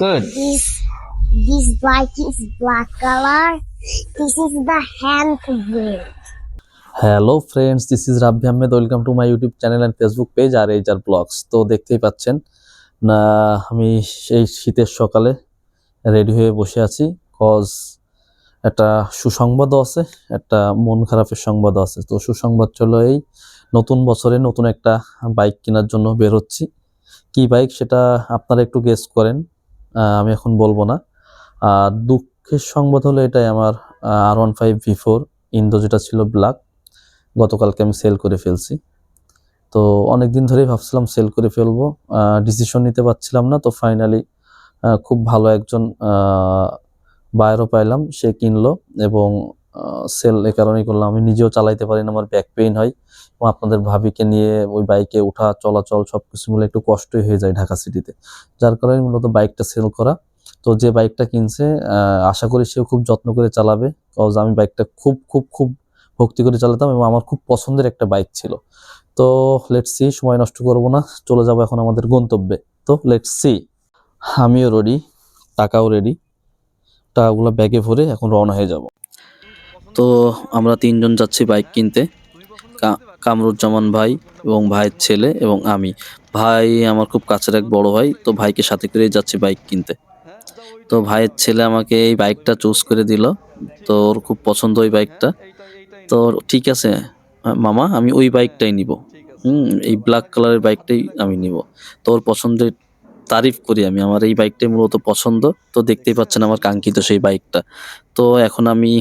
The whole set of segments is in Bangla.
Good. This this bike is black color. This is the hand wheel. Hello friends this is Rabbi Ahmed welcome to my YouTube channel and Facebook page R H R blogs তো দেখতেই পাচ্ছেন না আমি সেই শীতের সকালে রেডি হয়ে বসে আছি কজ একটা সুসংবাদও আছে একটা মন খারাপের সংবাদও আছে তো সুসংবাদ চলো এই নতুন বছরে নতুন একটা বাইক কেনার জন্য বের হচ্ছি কি বাইক সেটা আপনারা একটু গেস করেন আমি এখন বলব না। আর দুঃখের সংবাদ হলো এটাই, আমার R one five V four Indo যেটা ছিল ব্ল্যাক গতকালকে আমি সেল করে ফেলছি। তো অনেক দিন ধরেই ভাবছিলাম সেল করে ফেলব ডিসিশন নিতে পারছিলাম না। তো ফাইনালি খুব ভালো একজন বায়ারও পাইলাম, সে কিনলো এবং সেল এ কারণেই করলাম। আমি নিজেও চালাইতে পারি না, আমার ব্যাক পেইন হয়। এবং আপনাদের ভাবিকে নিয়ে ওই বাইকে ওঠা, চলাচল সব কিছু মিলে একটু কষ্টই হয়ে যায় ঢাকা সিটিতে যার কারণে মূলত বাইকটা সেল করা। তো যে বাইকটা কিনছে আশা করি সেও খুব যত্ন করে চালাবে। কজ আমি বাইকটা খুব খুব খুব ভক্তি করে চালাতাম এবং আমার খুব পছন্দের একটা বাইক ছিল। তো লেটস সি সময় নষ্ট করব না। চলে যাব এখন আমাদের গন্তব্যে। তো লেটস সি আমিও রেডি টাকাও রেডি টাকাগুলো ব্যাগে ভরে এখন রওনা হয়ে যাব। তো আমরা তিনজন যাচ্ছি বাইক কিনতে। কামরুজ্জামান ভাই এবং ভাইয়ের ছেলে এবং আমি। ভাই আমার খুব কাছের এক বড় ভাই, তো ভাইকে সাথে করেই যাচ্ছি বাইক কিনতে। তো ভাইয়ের ছেলে আমাকে এই বাইকটা চুজ করে দিল। তো ওর খুব পছন্দ ওই বাইকটা। তো ঠিক আছে, মামা, আমি ওই বাইকটাই নিব। হুম, এই ব্ল্যাক কালারের বাইকটাই আমি নিব। তোর পছন্দের তারিফ করি আমি। আমার এই বাইকটাই মূলত পছন্দ। তো দেখতেই পাচ্ছেন আমার কাঙ্ক্ষিত সেই বাইকটা। তো এখন আমি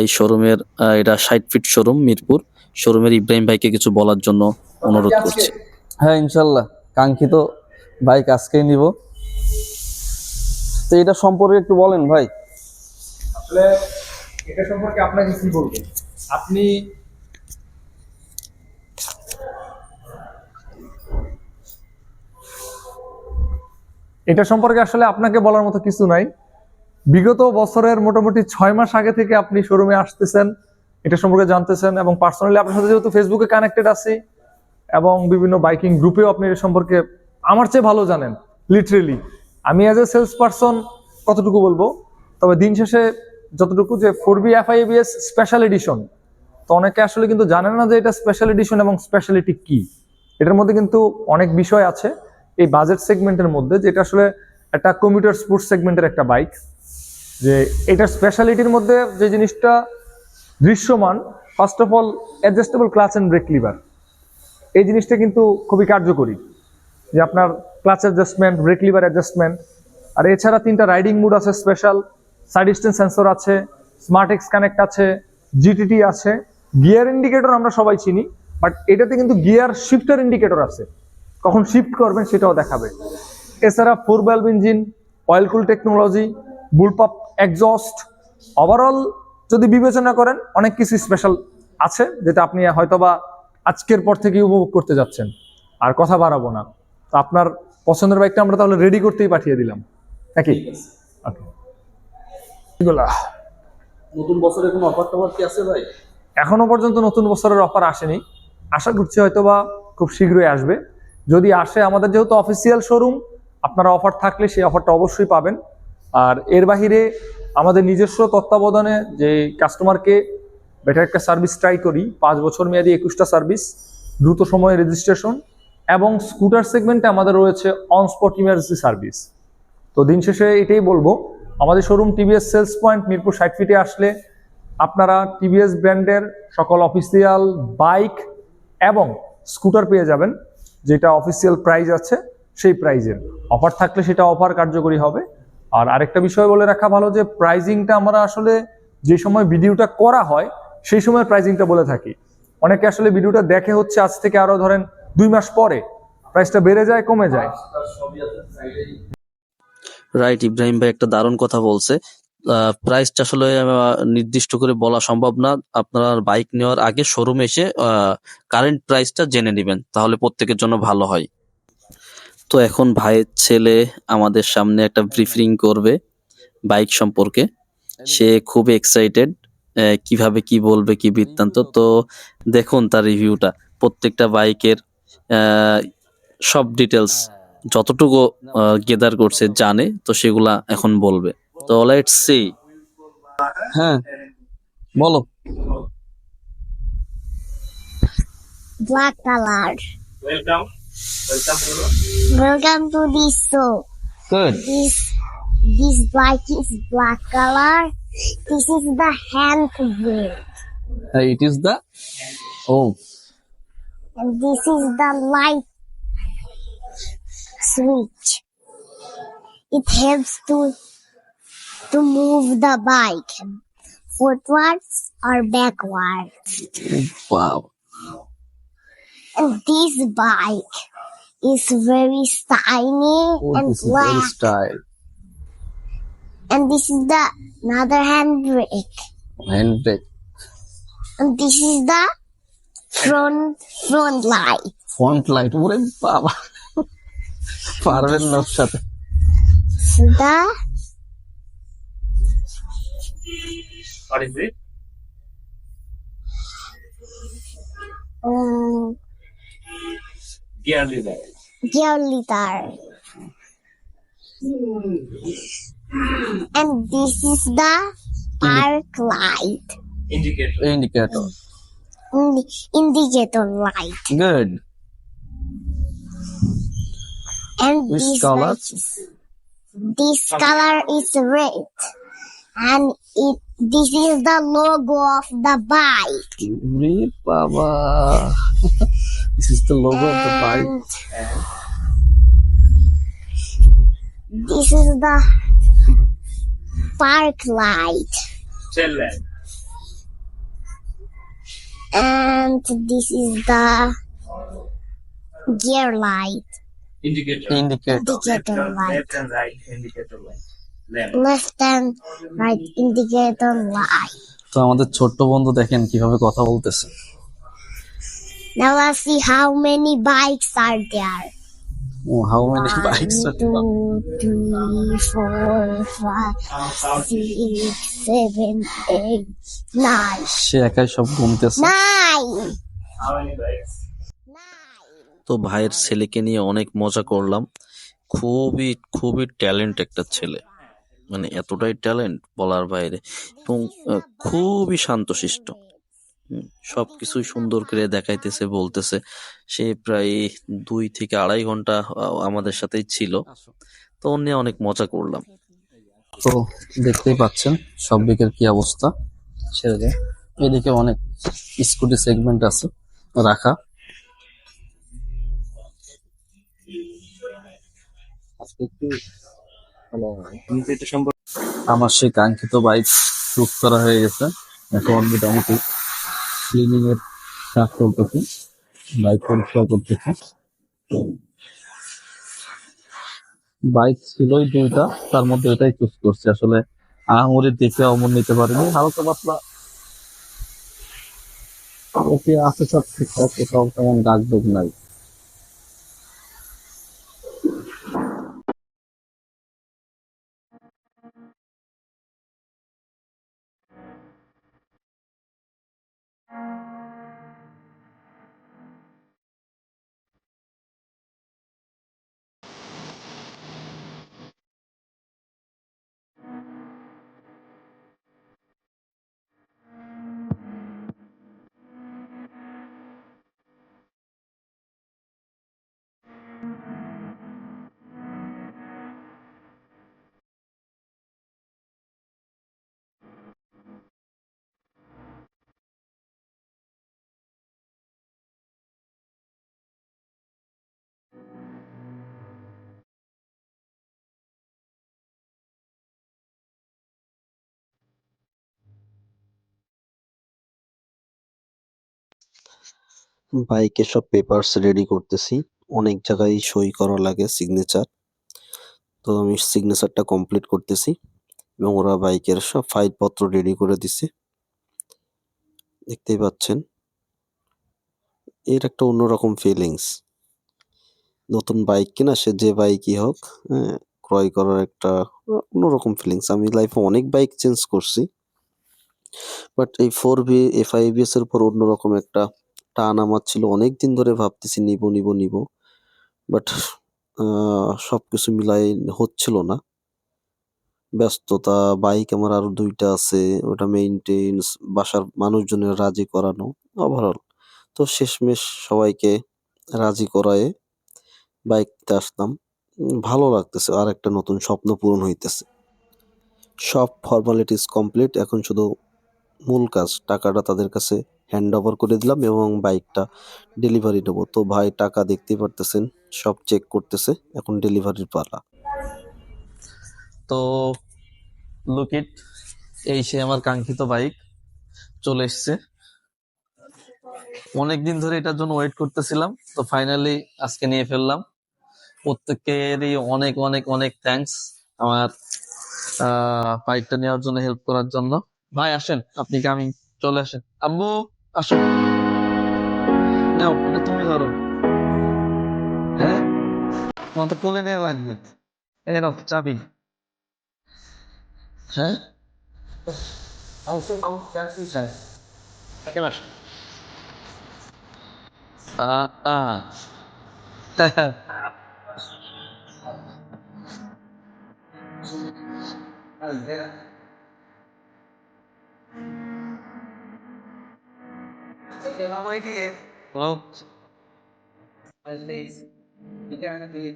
এই শোরুমের এটা ষাট ফিট শোরুম মিরপুর। শোরুমের ইব্রাহিম ভাইকে কিছু বলার জন্য অনুরোধ করছি। হ্যাঁ ইনশাল্লাহ কাঙ্ক্ষিত বাইক আজকেই নিব। তো এটা সম্পর্কে একটু বলেন ভাই। আসলে এটা সম্পর্কে আপনাকে কি বলব? আপনি এটা সম্পর্কে আসলে আপনাকে বলার মতো কিছু নাই। বিগত বছরের মোটামুটি ছয় মাস আগে থেকে আপনি শোরুমে আসতেছেন, এটা সম্পর্কে জানতেছেন এবং পার্সোনালি আপনার সাথে যেহেতু ফেসবুকে কানেক্টেড আছি এবং বিভিন্ন বাইকিং গ্রুপেও আপনি এর সম্পর্কে আমার চেয়ে ভালো জানেন লিটারেলি আমি অ্যাজ এ সেলস পারসন কতটুকু বলব? তবে দিন শেষে যতটুকু যে four B FIBS special edition তো অনেকে আসলে কিন্তু জানে না যে এটা স্পেশাল এডিশন এবং স্পেশালিটি কি। এটার মধ্যে কিন্তু অনেক বিষয় আছে। এই বাজেট সেগমেন্টের মধ্যে যেটা আসলে একটা কম্পিউটার স্পোর্টস সেগমেন্টের একটা বাইক যে এটার স্পেশালিটির মধ্যে যে জিনিসটা দৃশ্যমান first of all adjustable clutch and brake lever এই জিনিসটা কিন্তু খুবই কার্যকরী। যে আপনার clutch adjustment brake lever adjustment আর এছাড়া তিনটা রাইডিং মুড আছে স্পেশাল সাইড ডিস্টেন্স সেন্সর আছে স্মার্ট এক্স কানেক্ট আছে জিটিটি আছে। গিয়ার ইন্ডিকেটর আমরা সবাই চিনি বাট এটাতে কিন্তু গিয়ার শিফটার ইন্ডিকেটর আছে। কখন শিফট করবেন সেটাও দেখাবে। এছাড়া four valve engine oil cool technology bullpup exhaust overall যদি বিবেচনা করেন অনেক কিছু স্পেশাল আছে যেটা আপনি হয়তোবা আজকের পর থেকে উপভোগ করতে যাচ্ছেন। আর কথা বাড়াবো না। তো আপনার পছন্দের বাইকটা আমরা তাহলে রেডি করতেই পাঠিয়ে দিলাম। নাকি ওকে নতুন বছরে কোনো অফার টফার কি আছে ভাই? এখনও পর্যন্ত নতুন বছরের অফার আসেনি। আশা করছি হয়তোবা খুব শীঘ্রই আসবে। যদি আসে আমাদের যেহেতু অফিসিয়াল শোরুম আপনারা অফার থাকলে সেই অফারটা অবশ্যই পাবেন। আর এর বাহিরে আমাদের নিজস্ব তত্ত্বাবধানে যে কাস্টমারকে বেটার একটা সার্ভিস ট্রাই করি, পাঁচ বছর মেয়াদি একুশটা সার্ভিস দ্রুত সময়ে রেজিস্ট্রেশন এবং স্কুটার সেগমেন্টে আমাদের রয়েছে অন স্পট ইমার্জেন্সি সার্ভিস তো দিন শেষে এটাই বলব, আমাদের showroom TVS sales point Mirpur ষাট ফিটে আসলে আপনারা টিভিএস ব্র্যান্ডের সকল অফিসিয়াল বাইক এবং স্কুটার পেয়ে যাবেন, যেটা অফিসিয়াল প্রাইস আছে, সেই প্রাইজের অফার থাকলে সেটা অফার কার্যকরী হবে। আর আরেকটা বিষয় বলে রাখা ভালো যে প্রাইজিংটা আমরা আসলে যে সময় ভিডিওটা করা হয়, সেই সময় প্রাইজিংটা বলে থাকি। অনেকে আসলে ভিডিওটা দেখে হচ্ছে আজ থেকে আরও ধরেন দুই মাস পরে। প্রাইসটা বেড়ে যায়, কমে যায়। রাইট ইব্রাহিম ভাই, একটা দারুণ কথা বলছে। প্রাইসটা আসলে নির্দিষ্ট করে বলা সম্ভব না। আপনার বাইক নেওয়ার আগে শোরুমে এসে কারেন্ট প্রাইসটা জেনে নেবেন। তাহলে প্রত্যেকের জন্য ভালো হয়। তো এখন ভাইয়ের ছেলে আমাদের সামনে একটা ব্রিফিং করবে বাইক সম্পর্কে। সে খুব এক্সাইটেড কীভাবে কি বলবে কি বৃত্তান্ত। তো দেখুন তার রিভিউটা প্রত্যেকটা বাইকের সব ডিটেলস যতটুকু গেদার করছে জানে তো সেগুলা এখন বলবে। তো লেটস সি হ্যাঁ বলো। Black color. Welcome. Welcome to this show. Good. This this bike is black color. This is the hand wheel. Uh, it is the oh. And this is the light switch. It helps to to move the bike forwards or backwards. Wow. this bike is very shiny and black. Style And this is the another handbrake. Handbrake And this is the front front light. Front light ওরে বাবা পারবেন না ওর সাথে So the What is Giallidae. Giallidae. And this is the park light. Indicator. Indicator. Indi- indicator light. Good. And Which this color? Light is, this color is red. And it this is the logo of the bike. Baba. বাবা this is the logo of the bike And this is the park light. Tail lamp. And this is the gear light. Indicator. Indicator Indicator light. Left and right indicator light. Lamp. Left and right indicator light. তো আমাদের ছোট্ট বন্ধু দেখেন কীভাবে কথা বলতেছে Now let's see how many bikes are there. Oh, oh how many bikes One, two, three, four, five, six, seven, eight, nine. সে একাই সব ঘুমতেছে Nine! How many bikes? তো ভাইয়ের ছেলেকে নিয়ে অনেক মজা করলাম খুবই খুবই ট্যালেন্ট একটা ছেলে মানে এতটাই ট্যালেন্ট বলার বাইরে এবং খুবই শান্তশিষ্ট সবকিছুই সুন্দর করে দেখাইতেছে, বলতেছে। সে প্রায় দুই থেকে আড়াই ঘণ্টা আমাদের সাথেই ছিল। তো ওর নিয়ে অনেক মজা করলাম। তো দেখতেই পাচ্ছেন সব দিকের কি অবস্থা। ছেড়ে এদিকে অনেক স্কুটি সেগমেন্ট আছে রাখা। আমার সেই কাঙ্ক্ষিত বাইক বুক করা হয়ে গেছে। এখন মোটামুটি ক্লিনিং এর কাজ চলতেছে বাইক পরিষ্কার করতেছে। বাইক ছিলই দুইটা, তার মধ্যে এটাই চুজ করছি। আসলে আহামরি দেখে অমন নিতে পারিনি। হালকা পাতলা। ওকে, আছে সব ঠিকঠাক, কোথাও তেমন গাছ ডোক নাই বাইকের সব পেপারস রেডি করতেছি। অনেক জায়গায় সই করা লাগে সিগনেচার তো আমি সিগনেচারটা কমপ্লিট করতেছি এবং ওরা বাইকের সব ফাইলপত্র রেডি করে দিছে। দেখতেই পাচ্ছেন। এর একটা অন্যরকম ফিলিংস নতুন বাইক কিনা, সে যে বাইকই হোক হ্যাঁ ক্রয় করার একটা অন্যরকম ফিলিংস আমি লাইফে অনেক বাইক চেঞ্জ করছি। বাট এই four B F I S এর উপর অন্যরকম একটা টান আমার ছিল অনেক দিন ধরে ভাবতেছি নিব নিব নিব। বাট আহ, সবকিছু মিলাই হচ্ছিল না। ব্যস্ততা বাইক আমার আরও দুইটা আছে ওটা মেইনটেন্স বাসার মানুষজনের রাজি করানো ওভারঅল তো শেষমেশ সবাইকে রাজি করায়ে বাইকতে নিতে আসলাম ভালো লাগতেছে আর একটা নতুন স্বপ্ন পূরণ হইতেছে। সব ফর্মালিটিস কমপ্লিট এখন শুধু মূল কাজ টাকাটা তাদের কাছে হ্যান্ড ওভার করে দিলাম এবং বাইকটা ডেলিভারি নেব। তো ভাই, টাকা দেখতেই পারতেছেন, সব চেক করতেছে, এখন ডেলিভারির পালা। তো লুক ইট এই সে আমার কাঙ্ক্ষিত বাইক চলে এসছে। অনেকদিন ধরে এটার জন্য ওয়েট করতেছিলাম, তো ফাইনালি আজকে নিয়ে ফেললাম। প্রত্যেকেরই অনেক অনেক অনেক থ্যাঙ্কস আমার বাইকটা নেওয়ার জন্য হেল্প করার জন্য। ভাই, আসেন, আপনি কামিং চলে আসেন। আব্বু আসো। নাও এটা তুমি ধরো। হ্যাঁ? তোমার তো কোলে নেওয়া লাগবে। এই নাও চাবি। হ্যাঁ? Thì nó mới thì em. Đúng không? Mình đi. Đi ra thì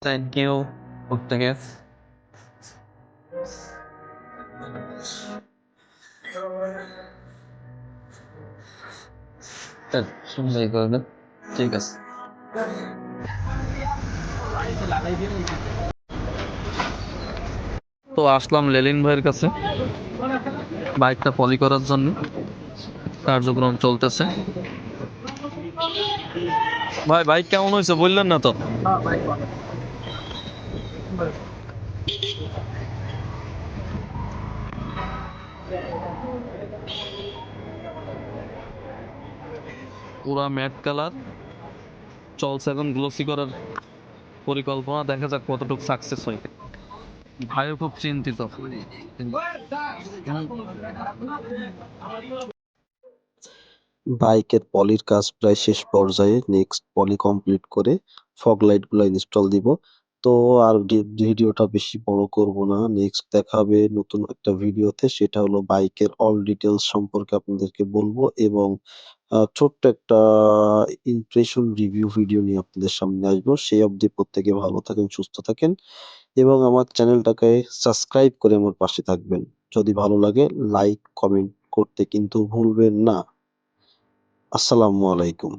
Thank you. Okay. 일단 순서 이거는 저희가 তো আসলাম লেলিন ভাইয়ের কাছে বাইকটা পলি করার জন্য। কার্যক্রম চলতেছে। ভাই, বাইক কেমন হয়েছে বললেন না তো? পুরা ম্যাট কালার। চলছে এখন গ্লোসি করার পরিকল্পনা। দেখা যাক কতটুকু সাকসেস হয়। ভাইও খুব চিন্তিত। বাইকের পলির কাজ প্রায় শেষ পর্যায়ে নেক্সট পলি কমপ্লিট করে ফগ লাইটগুলো ইনস্টল দিব। তো আর ভিডিওটা বেশি বড় করব না। নেক্সট দেখাবে নতুন একটা ভিডিওতে, সেটা হলো বাইকের অল ডিটেলস সম্পর্কে আপনাদেরকে বলব এবং ছোট্ট একটা ইমপ্রেশন রিভিউ ভিডিও নিয়ে আপনাদের সামনে আসব। সেই অবধি প্রত্যেকে ভালো থাকেন, সুস্থ থাকেন। এবং আমার চ্যানেলটাকে সাবস্ক্রাইব করে আমার পাশে থাকবেন। যদি ভালো লাগে, লাইক, কমেন্ট করতে কিন্তু ভুলবেন না। আসসালামু আলাইকুম।